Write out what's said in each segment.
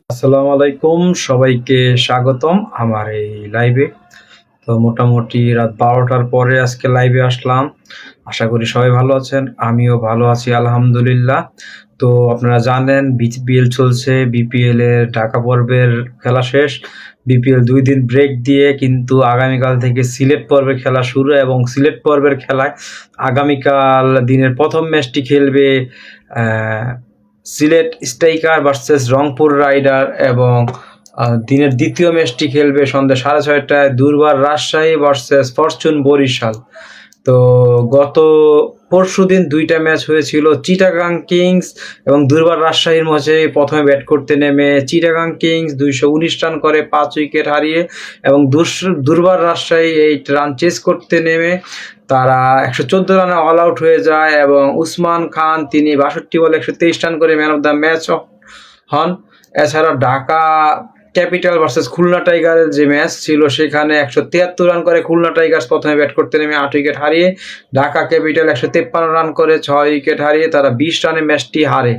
আসসালামু আলাইকুম, সবাইকে স্বাগতম আমার এই লাইভে তো মোটামুটি রাত বারোটার পরে আজকে লাইভে আসলাম। আশা করি সবাই ভালো আছেন, আমিও ভালো আছি, আলহামদুলিল্লাহ। তো আপনারা জানেন বিপিএল চলছে বিপিএল এর ঢাকা পর্বের খেলা শেষ। বিপিএল দুই দিন ব্রেক দিয়ে কিন্তু আগামীকাল থেকে সিলেট পর্বের খেলা শুরু এবং সিলেট পর্বের খেলায় আগামীকাল দিনের প্রথম ম্যাচটি খেলবে Sylhet striker versus Rangpur rider এবং দিনের দ্বিতীয় ম্যাচটি খেলবে সন্ধ্যা সাড়ে ছয়টায় দুর্বার রাজশাহী ভার্সেস ফরচুন বরিশাল। তো গত পরশু দিন দুইটা ম্যাচ হয়েছিল চিটাগাং কিংস এবং দুর্বার রাজশাহীর মাঝে প্রথমে ব্যাট করতে নেমে চিটাগাং কিংস দুইশো উনিশ রান করে পাঁচ উইকেট হারিয়ে এবং দুর্বার রাজশাহী এই রান চেস করতে নেমে তারা একশো চোদ্দ রানে অল আউট হয়ে যায় এবং উসমান খান তিনি বাষট্টি বলে একশো তেইশ রান করে ম্যান অফ দ্য ম্যাচ হন। এছাড়া ঢাকা ক্যাপিটাল ভার্সেস খুলনা টাইগারের যে ম্যাচ ছিল সেখানে একশো তিয়াত্তর রান করে খুলনা টাইগার্স প্রথমে ব্যাট করতে নেমে আট উইকেট হারিয়ে ঢাকা ক্যাপিটাল একশো তেপ্পান্ন রান করে ছয় উইকেট হারিয়ে তারা বিশ রানে ম্যাচটি হারে।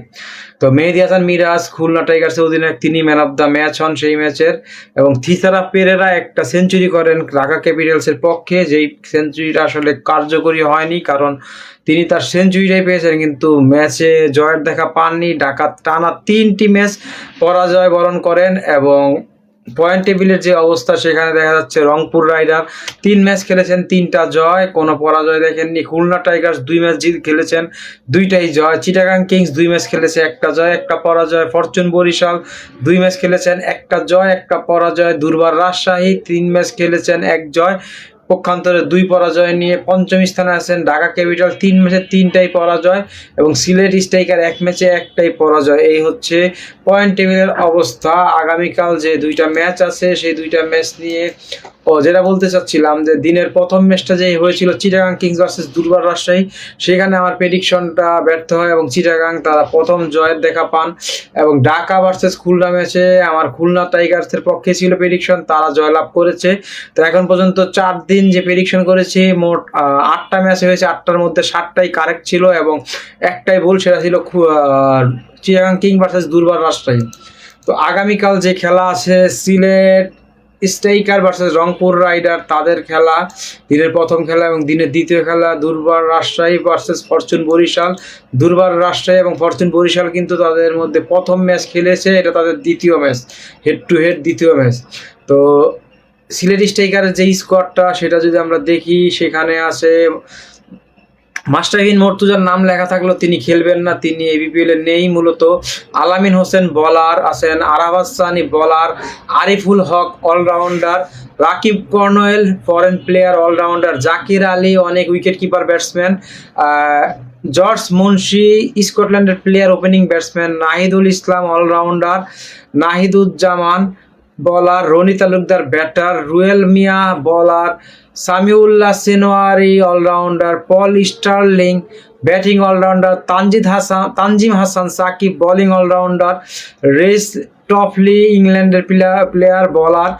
তো মেহেদি হাসান, মিরাজ, খুলনা টাইগার্সের অধিনায়ক তিনি ম্যান অফ দ্য ম্যাচ হন সেই ম্যাচের এবং থিসারা পেরেরা একটা সেঞ্চুরি করেন ঢাকা ক্যাপিটালসের পক্ষে, যেই সেঞ্চুরিটা আসলে কার্যকরী হয়নি কারণ তিনি তার সেঞ্চুরিটাই পেয়েছেন কিন্তু ম্যাচে জয়ের দেখা পাননি। ঢাকা টানা তিনটি ম্যাচ পরাজয় বরণ করেন এবং পয়েন্ট টেবিলের যে অবস্থা, সেখানে দেখা যাচ্ছে রংপুর রাইডার তিন ম্যাচ খেলেছেন, তিনটা জয়, কোনো পরাজয় দেখেননি। খুলনা টাইগার্স দুই ম্যাচ জিত খেলেছেন, দুইটাই জয়। চিটাগাং কিংস দুই ম্যাচ খেলেছে, একটা জয়, একটা পরাজয়। ফরচুন বরিশাল দুই ম্যাচ খেলেছেন, একটা জয়, একটা পরাজয়। দুর্বার রাজশাহী তিন ম্যাচ খেলেছেন, এক জয়। পক্ষান্তরে দুই পরাজয় নিয়ে পঞ্চম স্থানে আছেন ঢাকা ক্যাপিটাল। তিন ম্যাচে তিনটাই পরাজয় এবং সিলেট স্ট্রাইকার এক ম্যাচে একটাই পরাজয়। এই হচ্ছে পয়েন্ট টেবিলের অবস্থা। আগামীকাল যে দুইটা ম্যাচ আছে, সেই দুইটা ম্যাচ নিয়ে ও, যেটা বলতে চাচ্ছিলাম যে দিনের প্রথম ম্যাচটা যে হয়েছিল চিটাগাং কিংস ভার্সেস দুর্বার রাজশাহী, সেখানে আমার প্রেডিকশনটা ব্যর্থ হয় এবং চিটাগাং তারা প্রথম জয়ের দেখা পান এবং ঢাকা ভার্সেস খুলনা ম্যাচে আমার খুলনা টাইগার্সের পক্ষে ছিল প্রেডিকশন তারা জয়লাভ করেছে। তো এখন পর্যন্ত চার দিন যে প্রেডিকশন করেছি, মোট আটটা ম্যাচ হয়েছে, আটটার মধ্যে সাতটাই কারেক্ট ছিল এবং একটাই ভুল সেটা ছিল চিটাগাং কিং ভার্সেস দুর্বার রাজশাহী। তো আগামীকাল যে খেলা আছে Sylhet striker versus Rangpur rider তাদের খেলা, দিনের প্রথম খেলা এবং দিনের দ্বিতীয় খেলা, দুর্বার রাজশাহী ভার্সেস ফরচুন বরিশাল। দুর্বার রাজশাহী এবং ফরচুন বরিশাল কিন্তু তাদের মধ্যে প্রথম ম্যাচ খেলেছে, এটা তাদের দ্বিতীয় ম্যাচ হেড টু হেড দ্বিতীয় ম্যাচ তো সিলেট স্ট্রাইকারের যে স্কোয়াডটা সেটা যদি আমরা দেখি, সেখানে আছে মাস্টারহিন মর্তুজার নাম লেখা থাকলেও তিনি খেলবেন না। তিনি এবিপিএল এ নেই মূলত। আলামিন হোসেন বলার আছেন। আরাবাস Sunny bowler. Ariful Haque allrounder. Rahkeem Cornwall foreign player allrounder. Zakir Ali অনেক wicket keeper batsman George Munsey স্কটল্যান্ডের player opening batsman. Nahidul Islam allrounder. Nahiduzzaman bowler Rony Talukdar batter Ruyel Miah bowler Samiullah Shinwari allrounder Paul Stirling batting allrounder Tanzid Hasan Tanzim Hasan Sakib bowling allrounder Reece Topley ইংল্যান্ডের player player bowler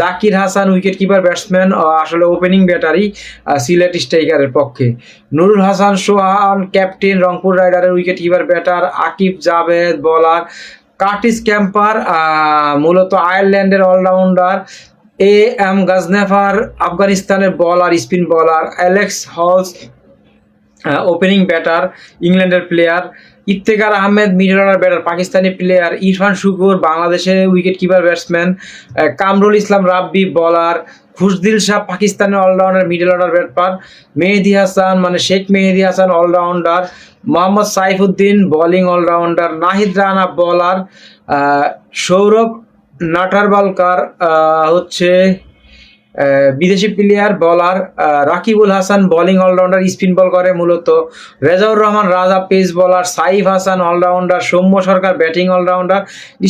Zakir Hasan wicket keeper batsman আসলে opening battery Sylhet স্ট্রাইকারের পক্ষে। Nurul Hasan Sohan captain Rangpur রাইডারের wicket keeper batter Aqib Javed bowler Curtis Campher মূলত আয়ারল্যান্ডের allrounder, A M গাজনেফার, আফগানিস্তানের bowler spin bowler Alex Hales opening batter ইংল্যান্ডের player Iftikhar Ahmed middle order batter, Pakistani player Irfan Sukkur বাংলাদেশের wicket keeper batsman Kamrul Islam, Rabbi bowler Khushdil Shah পাকিস্তানের allrounder middle order ব্যাটপার Mehedi Hasan মানে Sheikh Mehedi Hasan allrounder Mohammad Saifuddin bowling allrounder Nahid Rana bowler Saurabh Netravalkar হচ্ছে বিদেশি player bowler Rakibul Hasan bowling allrounder spin ball করে মূলত। Rezaur Rahman, Raja pace bowler Saif Hasan allrounder Soumya Sarkar batting allrounder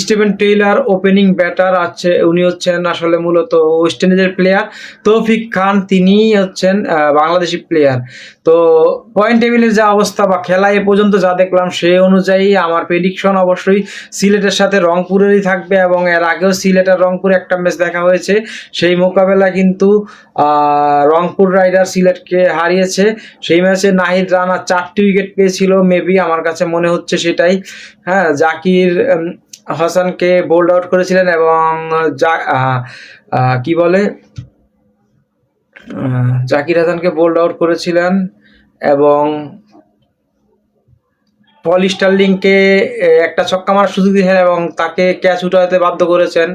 Steven Taylor opening batter আছে, উনি হচ্ছেন আসলে মূলত West ইন্ডিজের প্লেয়ার তৌফিক খান, তিনি হচ্ছেন বাংলাদেশি প্লেয়ার তো পয়েন্ট টেবিলের যা অবস্থা বা খেলা এ পর্যন্ত যা দেখলাম সেই অনুযায়ী আমার প্রেডিকশন অবশ্যই সিলেটের সাথে রংপুরেরই থাকবে এবং এর আগেও সিলেট আর রংপুর একটা ম্যাচ দেখা হয়েছে। সেই মোকাবেলা কিন্তু রংপুর রাইডার সিলেটকে হারিয়েছে। সেই ম্যাচে নাহিদ রানা চারটি উইকেট পেয়েছিল, মেবি আমার কাছে মনে হচ্ছে সেটাই। হ্যাঁ জাকির হাসানকে বোল্ড আউট করেছিলেন এবং কি বলে? জাকির হাসানকে বোল্ড আউট করেছিলেন এবং পল স্টার্লিংকে একটা ছক্কা মারার সুযোগ দিয়েছেন এবং তাকে ক্যাচ উঠাতে বাধ্য করেছেন।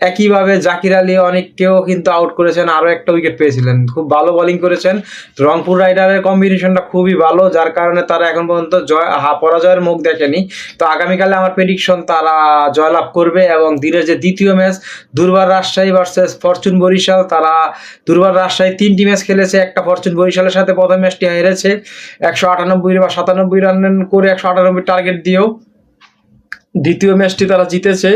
একইভাবে জাকির আলী অনেককেও কিন্তু আউট করেছেন, আরও একটা উইকেট পেয়েছিলেন। খুব ভালো বোলিং করেছেন। রংপুর রাইডারের কম্বিনেশনটা খুবই ভালো, যার কারণে তারা এখন পর্যন্ত জয়, হা, পরাজয়ের মুখ দেখেনি। তো আগামীকালে আমার প্রেডিকশন তারা জয়লাভ করবে এবং দিনের যে দ্বিতীয় ম্যাচ দুর্বার রাজশাহী ভার্সেস ফরচুন বরিশাল, তারা দুর্বার রাজশাহী তিনটি ম্যাচ খেলেছে, একটা ফরচুন বরিশালের সাথে প্রথম ম্যাচটি হেরেছে। একশো আটানব্বই বা সাতানব্বই রান করে একশো আটানব্বই টার্গেট দিয়েও দ্বিতীয় ম্যাচটি তারা জিতেছে।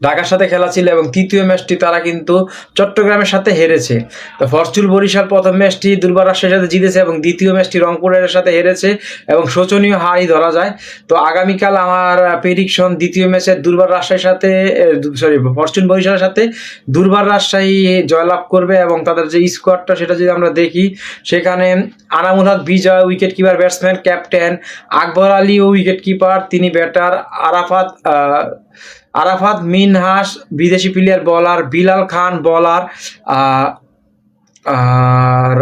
ঢাকার সাথে খেলা ছিল এবং তৃতীয় ম্যাচটি তারা কিন্তু চট্টগ্রামের সাথে হেরেছে। তো ফরচুন বরিশাল প্রথম ম্যাচটি দুর্বার রাজশাহীর সাথে জিতেছে এবং দ্বিতীয় ম্যাচটি রংপুরের সাথে হেরেছে এবং শোচনীয় হারই ধরা যায়। তো আগামীকাল আমার প্রেডিকশন দ্বিতীয় ম্যাচে দুর্বার রাজশাহীর সাথে সরি ফরচুন বরিশালের সাথে দুর্বার রাজশাহী জয়লাভ করবে এবং তাদের যে স্কোয়াডটা সেটা যদি আমরা দেখি, সেখানে Anamul Haque Bijoy wicket keeper batsman captain Akbar Ali ও উইকেট কিপার তিনি ব্যাটার আরাফাত আরাফাত আরাফাত মিনহাস, বিদেশি player bowler Bilal Khan bowler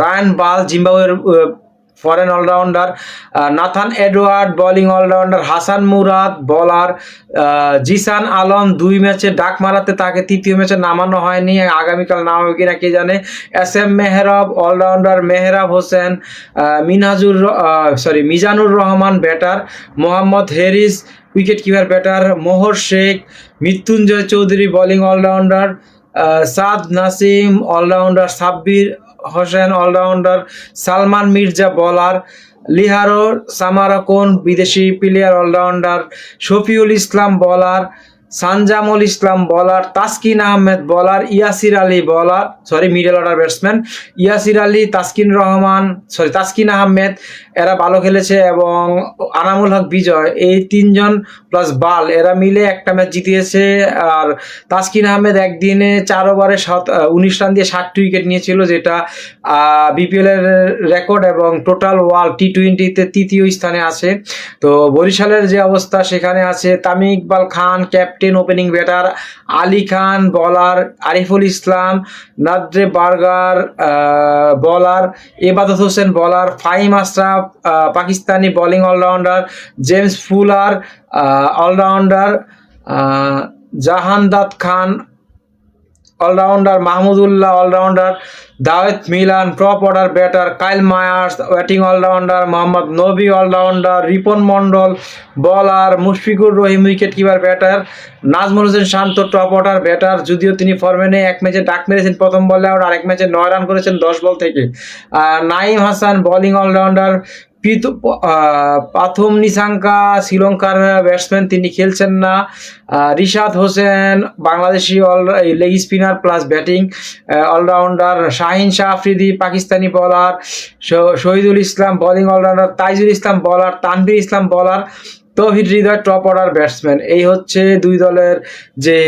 Ryan Burl, জিম্বাবুয়ের foreign allrounder Nathan Edwards bowling allrounder Hasan Murad bowler Zisan Alam, দুই ম্যাচে ডাক মারাতে তাকে তৃতীয় ম্যাচে নামানো হয়নি, আগামীকাল নামাবে কিনা কে জানে? S M Mehrab allrounder Mehrab Hossain Minhajur sorry Mizanur Rahman batter Mohammad Haris wicket keeper batter মোহর Sheikh Mrittunjoy Chowdhury bowling allrounder Saad Nasim allrounder Sabbir Hossain allrounder Salman Mirza bowler Lahiru Samarakoon বিদেশি player allrounder Shafiul Islam বলার সানজামুল ইসলাম বলার Taskin Ahmed bowler Yasir Ali bowler sorry middle order batsman Yasir Ali, Taskin Rahman sorry Taskin Ahmed, এরা ভালো খেলেছে এবং আনামুল হক বিজয়, এই তিনজন plus বাল, এরা মিলে একটা ম্যাচ জিতিয়েছে আর তাসকিন আহমেদ একদিনে চার ওভারে সাত উনিশ রান দিয়ে ষাটটি উইকেট নিয়েছিল, যেটা বিপিএল এর রেকর্ড এবং টোটাল ওয়ার্ল্ড টি টোয়েন্টিতে তৃতীয় স্থানে আছে। তো বরিশালের যে অবস্থা সেখানে আছে, Tamim Iqbal Khan captain opening batter Ali Khan bowler Ariful Islam Nandre Burger bowler Ebadot Hossain bowler Faheem Ashraf Pakistani bowling allrounder James Fuller allrounder Jahandad Khan allrounder Mahmudullah, allrounder Dawid Malan, top order batter Kyle Mayers, batting allrounder Mohammad Nabi, allrounder Ripon Mondol bowler Mushfiqur Rahim wicket keeper batter Najmul Hossain Shanto, top order batter, যদিও তিনি ফর্মে নেই, এক ম্যাচে ডাক মেরেছেন প্রথম বলে আর এক ম্যাচে নয় রান করেছেন দশ বল থেকে। নাইম হাসান, বোলিং অলরাউন্ডার পাথুম নিশাঙ্কা শ্রীলঙ্কার ব্যাটসম্যান তিনি খেলছেন না। Rishad Hossain Bangladeshi all leg spinner plus batting allrounder Shaheen Shah Afridi Pakistani bowler Shahidul Islam bowling allrounder Taijul Islam bowler Tanvir Islam bowler Towhid Hridoy top order batsman এই হচ্ছে দুই দলের যে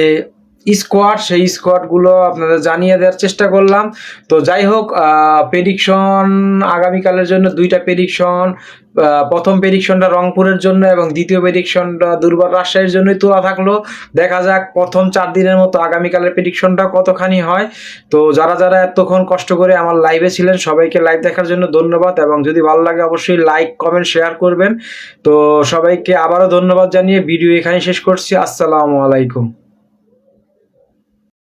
squad সেই স্কোয়াডগুলো আপনাদের জানিয়ে দেওয়ার চেষ্টা করলাম। তো যাই হোক প্রেডিকশন আগামীকালের জন্য দুইটা প্রেডিকশন প্রথম প্রেডিকশনটা রংপুরের জন্য এবং দ্বিতীয় প্রেডিকশনটা দুর্বার রাজশাহীর জন্যই তোলা থাকল। দেখা যাক প্রথম চার দিনের মতো আগামীকালের প্রেডিকশনটা কতখানি হয়। তো যারা যারা এতক্ষণ কষ্ট করে আমার লাইভে ছিলেন, সবাইকে লাইভ দেখার জন্য ধন্যবাদ এবং যদি ভালো লাগে অবশ্যই লাইক কমেন্ট শেয়ার করবেন। তো সবাইকে আবারও ধন্যবাদ জানিয়ে ভিডিও এখানে শেষ করছি। আসসালামু আলাইকুম।